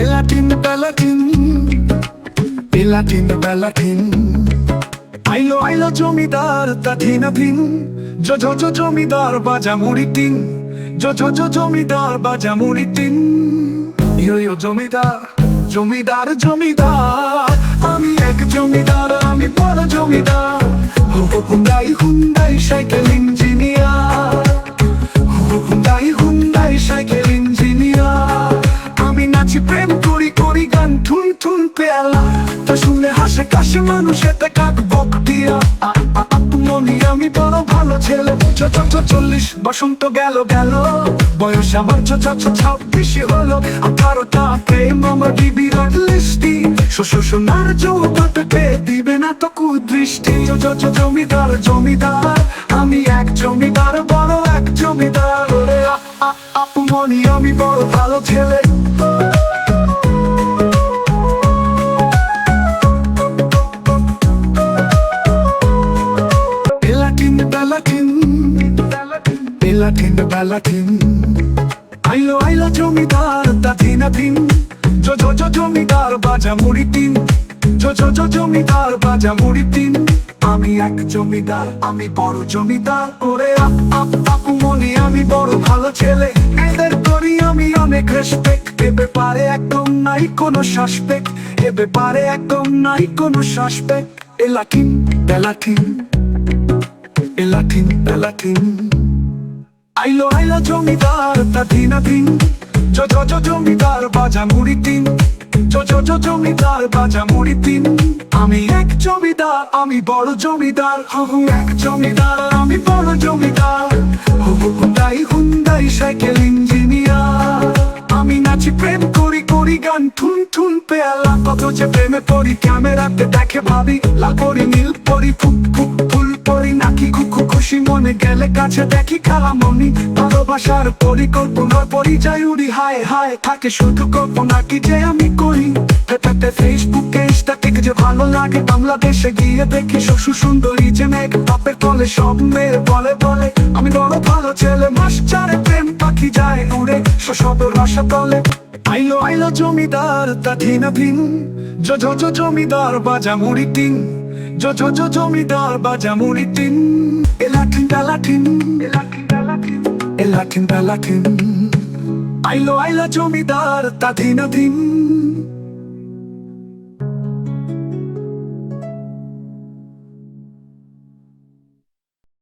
Gelatin, gelatin Gelatin, gelatin আইলো আইলো জমিদার তাথি না ভিন জো জো জো জমিদার বাজা মুড়ি তিন জো জো জো জমিদার বাজা মুড়ি তিন ইয়ো ইয়ো জমিদার জমিদার জমিদার আমি এক জমিদার আমি বড় জমিদার হুন্ডাই হুন্ডাই সাইকেল কাক বক দিয়া। আ, আ, আপু মনি আমি বড় ভালো ছেলে। চ চ চ চল্লিশ বসন্ত গেল গেল। বয়স আমার ছ ছাব্বিশে হলো। আঠারোটা প্রেম আমার বিবিরাট লিস্টি। শ্বশুর সোনার যৌবটাকে দিবে না তো কুদৃষ্টি চ চ চ জমিদার জমিদার আমি এক জমিদার বড় এক জমিদার। ওরে আপু মনি আমি বড় ভালো ছেলে। Belatin, Belatin. আইলো আইলো জমিদার তাথিনা দিন জো জো জো জমিদার বাজা মুড়ি তিন জো জো জো জমিদার বাজা মুড়ি তিন আমি এক জমিদার আমি বড় জমিদার ওরে আপ আপ আপু মনি আমি বড় ভালো ছেলে এদের করি আমি অনেক রেসপেক্ট এ ব্যাপারে একদম নাই কোনো সাসপেক্ট এ ব্যাপারে একদম নাই কোনো সাসপেক্ট এ লাঠিন বেলাঠিন এ লাঠিন বেলাঠিন আইলো আইলো জমিদার তাথিনা দিন জো জো জো জমিদার বাজা মুড়ি তিন জো জো জো জমিদার বাজা মুড়ি তিন আমি এক জমিদার আমি বড় জমিদার হু এক জমিদার আমি বড় জমিদার হু হুন্ডাই হুন্ডাই সাইকেল ইঞ্জিনিয়ার আমি নাচি প্রেম করি করি গান ঠুন ঠুন পেয়ালা কত যে প্রেমে পড়ি ক্যামেরাতে দেখে ভাবি লা করি নীল পরি ফুক ফুক ফুল গেলে কাছে দেখি খেলা মনি। ভালোবাসার পরিকল্পনার পরিচয় উড়ি, হায় হায়, থাকে শুধু কল্পনা কি যে আমি করি। ফেসবুকে যে ভালো লাগে, বাংলাদেশে গিয়ে দেখি শ্বশুর সুন্দরী যে মেঘ বাপের তলে সব মেয়ে বলে বলে। আমি বড় ভালো ছেলে মাস চারে প্রেম পাখি যায় উড়ে সব রসা তলে। আইলো আইলো জমিদার তাথিনা ভিন জো জো জো, জমিদার বাজা মুড়ি টিন। জো জো জো, জমিদার বাজা মুড়ি টিন এলাঠিন ডালাঠিন এলাঠিন ডালাঠিন এলাঠিন ডালাঠিন আইলো আইলো জমিদার তাথিনা ভিন